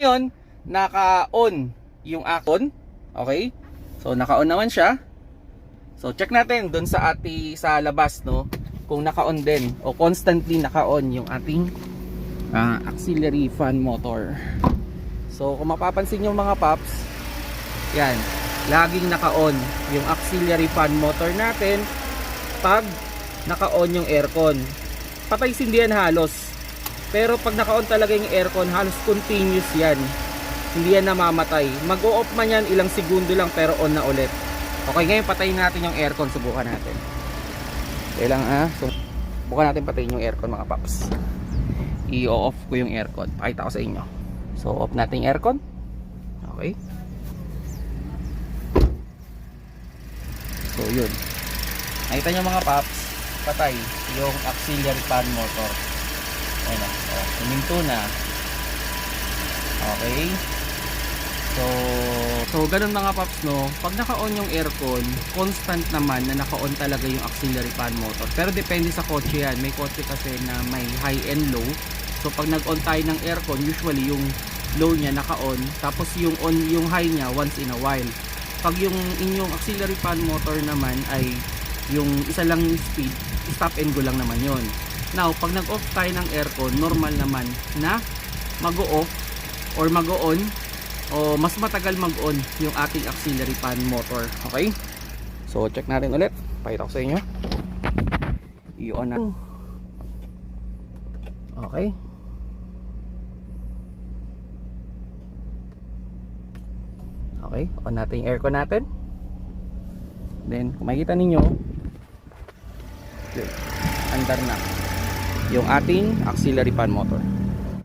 Ngayon, naka-on yung akon. Okay? So, naka-on naman siya. So, check natin doon sa ati sa labas, no? Kung naka-on din o constantly naka-on yung ating ah, auxiliary fan motor. So, kung mapapansin yung mga paps, yan, laging naka-on yung auxiliary fan motor natin pag naka-on yung aircon. Patay sindi yan halos. Pero pag naka-on talaga yung aircon, halos continuous yan. Hindi yan namamatay. Mag-o-off man yan, ilang segundo lang pero on na ulit. Okay, ngayon patayin natin yung aircon. Subukan natin. Kailang ah. So, subukan natin patayin yung aircon mga paps. I-off ko yung aircon. Pakita ko sa inyo. So, off natin yung aircon. Okay. So, yun. Nakita nyo mga paps, patay yung auxiliary fan motor. Ayun o. Oh, huminto na. Okay. So, so ganun mga paps no. Pag naka-on yung aircon, constant naman na naka-on talaga yung auxiliary fan motor. Pero depende sa kotse yan. May kotse kasi na may high and low. So pag nag-on tayo ng aircon, usually yung low niya naka-on, tapos yung on yung high niya once in a while. Pag yung inyong auxiliary fan motor naman ay yung isa lang speed, stop and go lang naman yon. Now, pag nag-off tayo ng aircon, normal naman na mag-off or mag-on o mas matagal mag-on yung ating auxiliary fan motor. Okay? So, check natin ulit. Pakita ko sa inyo. I-on na. Okay. Okay, on natin yung aircon natin. Then, kung makikita ninyo, andar na yung ating auxiliary fan motor.